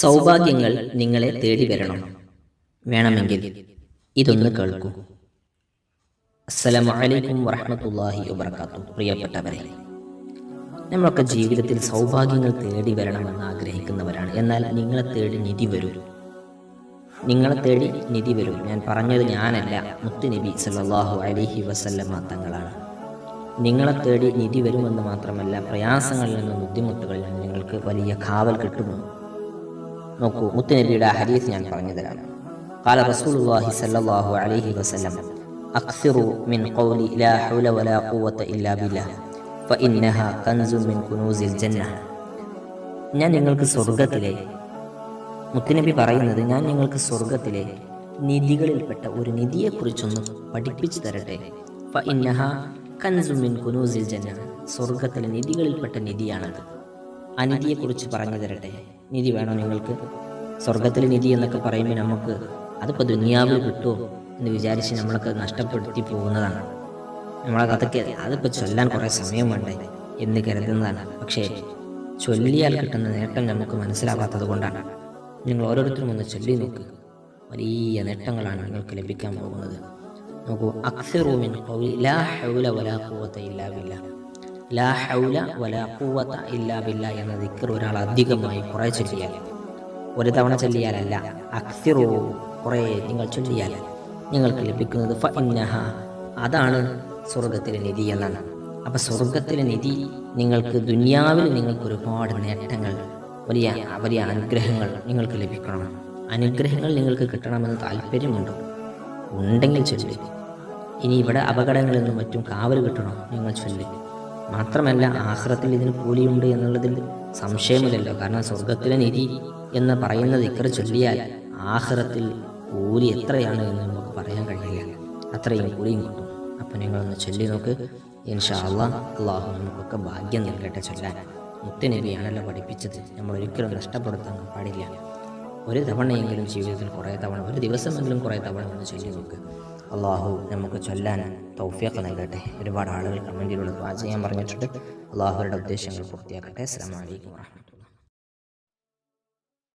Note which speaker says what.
Speaker 1: സൗഭാഗ്യങ്ങൾ നിങ്ങളെ തേടി വരണം വേണമെങ്കിൽ ഇതൊന്ന് കേൾക്കൂ. അസ്സലാമു അലൈക്കും വറഹ്മത്തുള്ളാഹി വബർക്കാത്തു പ്രിയപ്പെട്ടവരെ നമ്മളൊക്കെ ജീവിതത്തിൽ സൗഭാഗ്യങ്ങൾ തേടി വരണമെന്ന് ആഗ്രഹിക്കുന്നവരാണ്. എന്നാൽ നിങ്ങളെ തേടി നിധി വരും. നിങ്ങളെ തേടി നിധി വരും. ഞാൻ പറഞ്ഞത് ഞാനല്ല മുത്തുനബി സല്ലാഹു അലിഹി വസല്ലമ തങ്ങളാണ്. നിങ്ങളെ തേടി നിധി വരുമെന്ന് മാത്രമല്ല പ്രയാസങ്ങളിൽ നിന്നും ബുദ്ധിമുട്ടുകളിൽ നിന്നും നിങ്ങൾക്ക് വലിയ കാവൽ കിട്ടുമെന്ന് നോക്കൂ മുത്തുനബിയുടെ ആ ഹദീസ് ഞാൻ പറഞ്ഞു തരാം قال رسول الله صلى الله عليه وسلم أكثروا من قول لا حول ولا قوة إلا بالله فإنها كنز من كنوز الجنة ഞാൻ നിങ്ങൾക്ക് സ്വർഗത്തിലെ മുത്തുനബി പറയുന്നത് ഞാൻ നിങ്ങൾക്ക് സ്വർഗത്തിലെ നിധികളിൽപ്പെട്ട ഒരു നിധിയെക്കുറിച്ചൊന്ന് പഠിപ്പിച്ചു തരട്ടെ ഫ ഇന്നഹ കൻസു മിൻ കുനൂസിൽ ജന്ന സ്വർഗത്തിലെ നിധികളിൽപ്പെട്ട നിധിയാണത് ആ നിധിയെക്കുറിച്ച് പറഞ്ഞു തരട്ടെ. നിധി വേണോ നിങ്ങൾക്ക്. സ്വർഗത്തിലെ നിധി എന്നൊക്കെ പറയുമ്പോൾ നമുക്ക് അതിപ്പോൾ ദുനിയാവിൽ കിട്ടുമോ എന്ന് വിചാരിച്ച് നമ്മളൊക്കെ നഷ്ടപ്പെടുത്തി പോകുന്നതാണ്. നമ്മളെ കഥയ്ക്ക് അതിപ്പോൾ ചൊല്ലാൻ കുറേ സമയം വേണ്ടേ എന്ന് കരുതുന്നതാണ്. പക്ഷേ ചൊല്ലിയാൽ കിട്ടുന്ന നേട്ടം നമുക്ക് മനസ്സിലാവാത്തത് കൊണ്ടാണ്. നിങ്ങൾ ഓരോരുത്തരും ഒന്ന് ചൊല്ലി നോക്ക്. വലിയ നേട്ടങ്ങളാണ് നിങ്ങൾക്ക് ലഭിക്കാൻ പോകുന്നത്. നോക്കൂ അക്സറൂമിൻ ലാ ഹൗല വലാ ഖുവത ഇല്ലാ ബില്ലാ. ലാ ഹൗല ഇല്ലാ ബില്ല എന്ന ദിക്കർ ഒരാൾ അധികമായി കുറേ ചൊല്ലിയാൽ. ഒരു തവണ ചൊല്ലിയാലല്ല അക്സിറോ കുറേ നിങ്ങൾ ചൊല്ലിയാൽ നിങ്ങൾക്ക് ലഭിക്കുന്നത് അതാണ് സ്വർഗത്തിലെ നിധി എന്നാണ്. അപ്പം സ്വർഗത്തിലെ നിധി നിങ്ങൾക്ക് ദുനിയാവിൽ നിങ്ങൾക്ക് ഒരുപാട് നേട്ടങ്ങൾ വലിയ വലിയ അനുഗ്രഹങ്ങൾ നിങ്ങൾക്ക് ലഭിക്കണം. അനുഗ്രഹങ്ങൾ നിങ്ങൾക്ക് കിട്ടണമെന്ന് താല്പര്യമുണ്ടോ. ഉണ്ടെങ്കിൽ ചൊല്ലി. ഇനി ഇവിടെ അപകടങ്ങളിൽ നിന്നും മറ്റും കാവൽ കിട്ടണം നിങ്ങൾ ചൊല്ലി. മാത്രമല്ല ആഹ്റത്തിൽ ഇതിന് കൂലിയുണ്ട് എന്നുള്ളതിൽ സംശയമില്ലല്ലോ. കാരണം സ്വർഗത്തിലെ നിധി എന്ന് പറയുന്നത് ഇക്കറ് ചൊല്ലിയാൽ ആഹ്റത്തിൽ കൂലി എത്രയാണ് എന്ന് നമുക്ക് പറയാൻ കഴിയില്ല. അത്രയും കൂലിയും കിട്ടും. അപ്പം നിങ്ങളൊന്ന് ചൊല്ലി നോക്ക്. ഇൻഷാ അള്ളാഹു നമുക്കൊക്കെ ഭാഗ്യം നൽകട്ടെ ചൊല്ലാൻ. മുത്തുനബിയാണല്ലോ പഠിപ്പിച്ചത്. നമ്മൾ ഒരിക്കലും നഷ്ടപ്പെടുത്താൻ പാടില്ല. ഒരു തവണയെങ്കിലും ജീവിതത്തിൽ കുറേ തവണ ഒരു ദിവസമെങ്കിലും കുറേ തവണ ഒന്ന് ചൊല്ലി നോക്ക്. അള്ളാഹു നമുക്ക് ചൊല്ലാൻ തൗഫിയൊക്കെ നൽകട്ടെ. ഒരുപാട് ആളുകൾ കമന്റിലൂടെ വാ ചെയ്യാൻ പറഞ്ഞിട്ടുണ്ട്. അള്ളാഹുരുടെ ഉദ്ദേശങ്ങൾ പൂർത്തിയാക്കട്ടെ. അസ്സാം വലൈക്കും